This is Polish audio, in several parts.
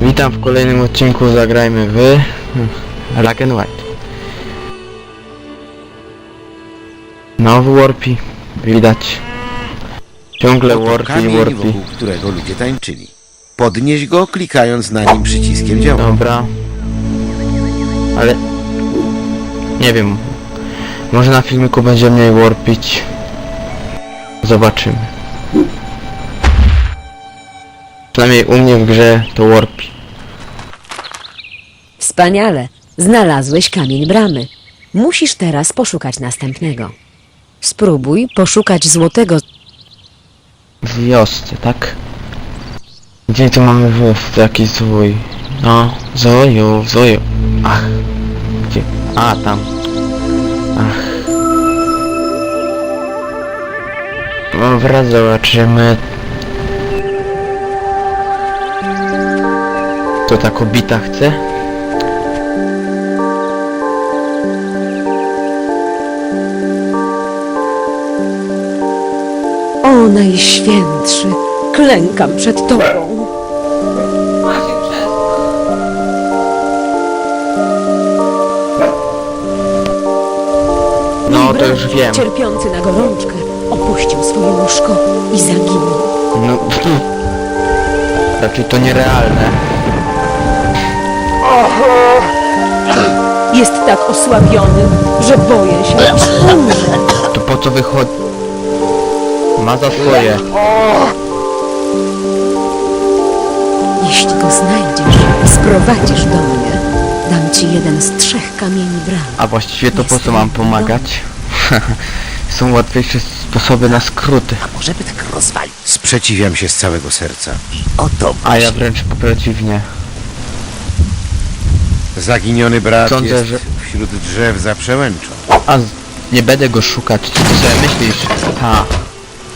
Witam w kolejnym odcinku Zagrajmy w Black and White. Nowy Warpy, widać. Ciągle Warpy. wokół którego ludzie tańczyli. Podnieś go, klikając na nim przyciskiem działa. Dobra. Ale... Nie wiem. Może na filmiku będzie mniej warpić. Zobaczymy. Przynajmniej u mnie w grze to warpi. Wspaniale! Znalazłeś kamień bramy. Musisz teraz poszukać następnego. Spróbuj poszukać złotego. W wiosce, tak? Gdzie tu mamy wiosce? Jakiś zwój? No, zoju, zoju. Ach. Gdzie? A, tam. Ach. Dobra, zobaczymy. To ta kobita chce? O najświętszy! Klękam przed tobą. No, to już wiem. Cierpiący na gorączkę, opuścił swoje łóżko i zaginął. No, raczej to nierealne. Jest tak osłabiony, że boję się, że umrze. To po co wychodzi? Ma za swoje. Jeśli go znajdziesz i sprowadzisz do mnie, dam ci jeden z trzech kamieni bramy. A właściwie to po co mam pomagać? Są łatwiejsze sposoby na skróty. Może by tak rozwalił. Sprzeciwiam się z całego serca. Oto A ja wręcz przeciwnie. Zaginiony brat Sądzę, jest że- wśród drzew za przełęczą. A z- nie będę go szukać. Co ty sobie myślisz? Ha.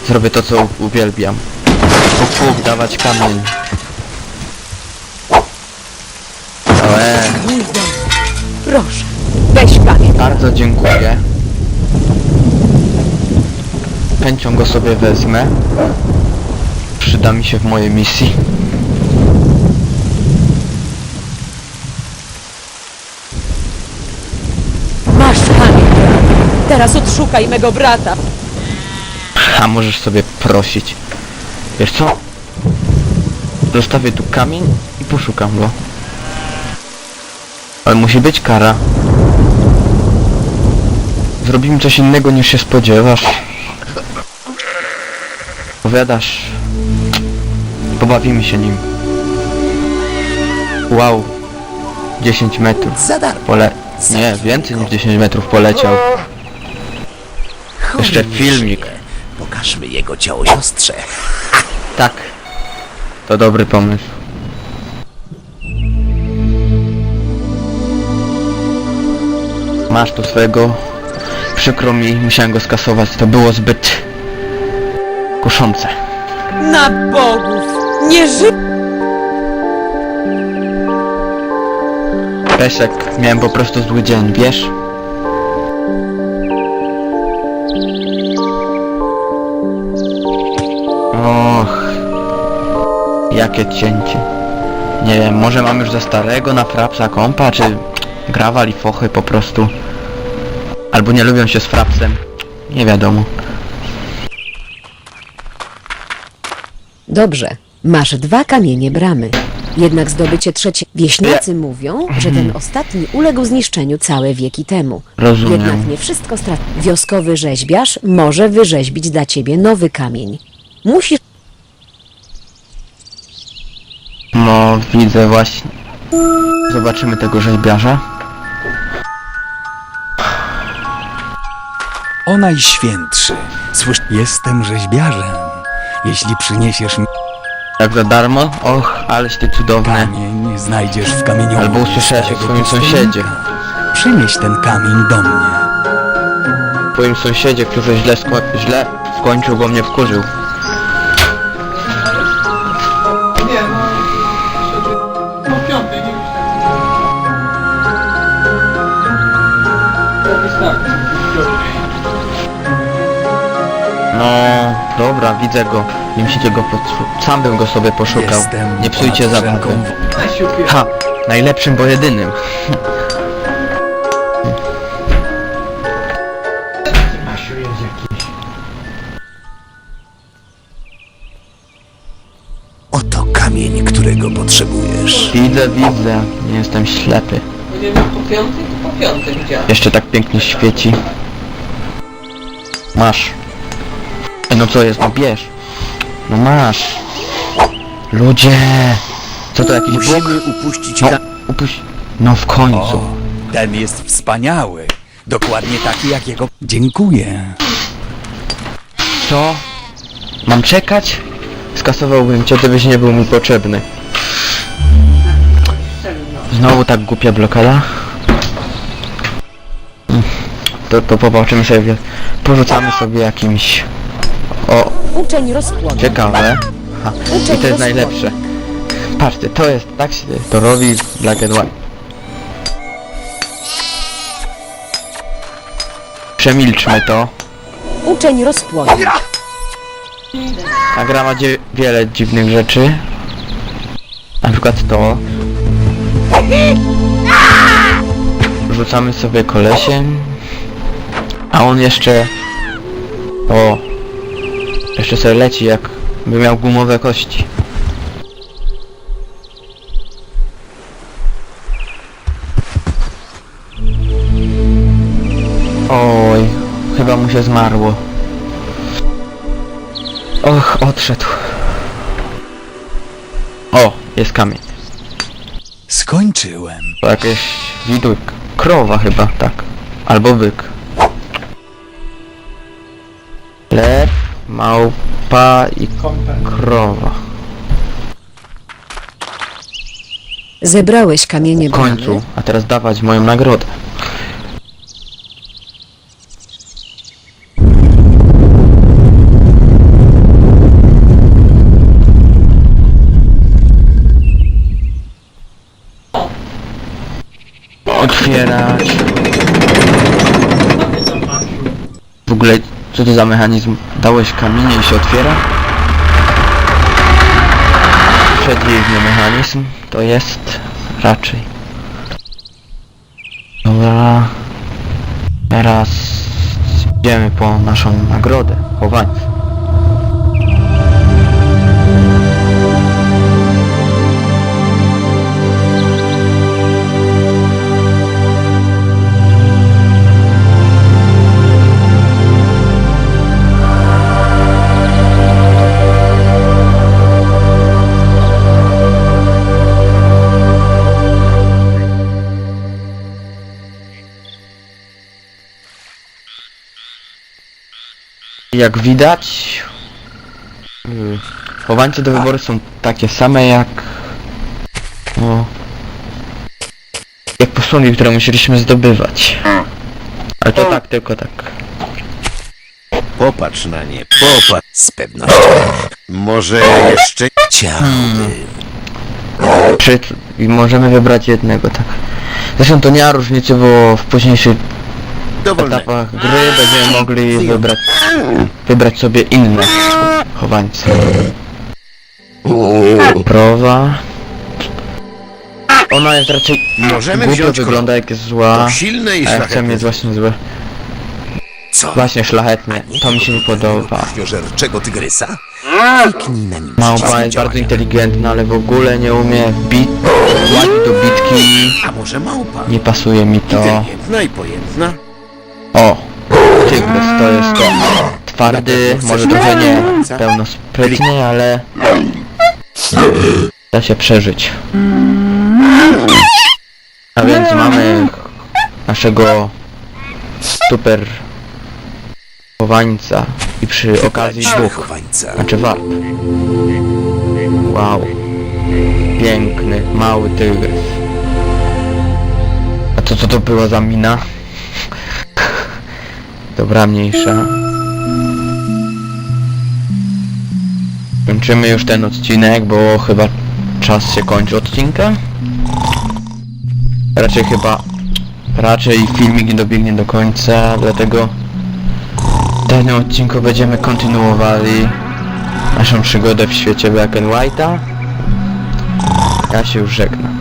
Zrobię to co u- uwielbiam. Puk, puk, dawać kamień. Ale. Proszę, weź kamień. bardzo dziękuję. Chęcią go sobie wezmę. Przyda mi się w mojej misji. Masz kamień bramy. Teraz odszukaj mego brata. A możesz sobie prosić. Wiesz co? Zostawię tu kamień i poszukam go. Ale musi być kara. Zrobimy coś innego niż się spodziewasz. Powiadasz. Pobawimy się nim. Wow. 10 metrów. za darmo. Pole... Nie, więcej niż 10 metrów poleciał. Jeszcze filmik. żyje. Pokażmy jego ciało siostrze. Tak. To dobry pomysł. Masz tu swojego. Przykro mi, musiałem go skasować. To było zbyt kuszące. Na bogów! Nie ży... Pesek, miałem po prostu zły dzień, wiesz? Och, jakie cięcie. Nie wiem, może mam już za starego na frapsa kompa, czy grawal i fochy po prostu. Albo nie lubią się z frapsem. Nie wiadomo. Dobrze, masz dwa kamienie bramy. Jednak zdobycie trzecie... Wieśniacy mówią, że ten ostatni uległ zniszczeniu całe wieki temu. Rozumiem. Jednak nie wszystko straci. Wioskowy rzeźbiarz może wyrzeźbić dla ciebie nowy kamień. Musisz... No, widzę właśnie. Zobaczymy tego rzeźbiarza. O Najświętszy, słysz, jestem rzeźbiarzem. Jeśli przyniesiesz mi Jak za darmo? Och, aleś ty cudowny. kamień, znajdziesz w kamieniu. Albo usłyszałeś o swoim sąsiedzie. Przynieś ten kamień do mnie. Twoim sąsiedzie, który źle, sko- źle skończył, bo mnie wkurzył. Widzę go. Nie musicie go pod... Sam bym go sobie poszukał. Jestem Nie psujcie ponad zabawy. wszelką. Ha! Najlepszym, bo jedynym. Asiu jest jakiś. Oto kamień, którego potrzebujesz. Widzę, widzę. Nie jestem ślepy. Nie wiem, po piątej, to po piątej. Jeszcze tak pięknie świeci. Masz. Ej, no co jest? No bierz. No masz. Ludzie! Co to jakiś bóg? Musimy upuścić No, upuść... No w końcu. O, ten jest wspaniały. Dokładnie taki, jakiego... Dziękuję. Co? Mam czekać? Skasowałbym cię, gdybyś nie był mi potrzebny. Znowu tak głupia blokada? Mm, To, to popatrzymy sobie, porzucamy sobie jakimś... O, Uczeń rozpłonie. ciekawe. I to jest najlepsze. Patrzcie, to jest, tak się to robi Black and White. Przemilczmy to. Uczeń rozpłonie. Ta gra ma dzie- wiele dziwnych rzeczy. Na przykład to. Rzucamy sobie kolesiem. A on jeszcze... O! Jeszcze sobie leci jak by miał gumowe kości. Oj, chyba mu się zmarło. Och, odszedł. O, jest kamień. Skończyłem. To jakieś widok. Krowa chyba, tak. Albo byk. Małpa i krowa. Zebrałeś kamienie W końcu. A teraz dawać moją nagrodę. Otwierać. W ogóle, co to za mechanizm? Dałeś kamienie i się otwiera? Przedziwny mechanizm to jest raczej. Dobra. Teraz idziemy po naszą nagrodę, chowańca. Jak widać, yy, chowańce do wyboru są takie same jak... No, jak posłanki, które musieliśmy zdobywać. Ale to tak, tylko tak. Popatrz na nie, popatrz. Z pewnością Może jeszcze... chciałbym. Czy, I możemy wybrać jednego, tak. Zresztą to nie ma różnicy, bo w późniejszych Dowolne. etapach gry będziemy mogli wybrać, wybrać sobie inne chowańce. Prowa. Ona jest raczej Możemy głupio wziąć wygląda jak jest zła, To silne i a ja chcę szlachetne. mieć właśnie złe. Co? Właśnie szlachetnie, to mi się nie podoba. Krwiożerczego tygrysa? Kliknij na nim. Małpa jest bardzo inteligentna, ale w ogóle nie umie bit, łazić do bitki, A może małpa? nie pasuje mi to. Inteligentna i pojętna. O! Tygrys to jest to. Twardy, może trochę nie pełno sprytny, ale da się przeżyć. A więc mamy naszego super chowańca i przy okazji chowańca. znaczy warp. Wow. Piękny, mały tygrys. A to co to była za mina? Dobra, mniejsza. Kończymy już ten odcinek, bo chyba czas się kończy odcinka. Raczej chyba... Raczej filmik nie dobiegnie do końca, dlatego w odcinku będziemy kontynuowali naszą przygodę w świecie Black and White'a. Ja się już żegnam.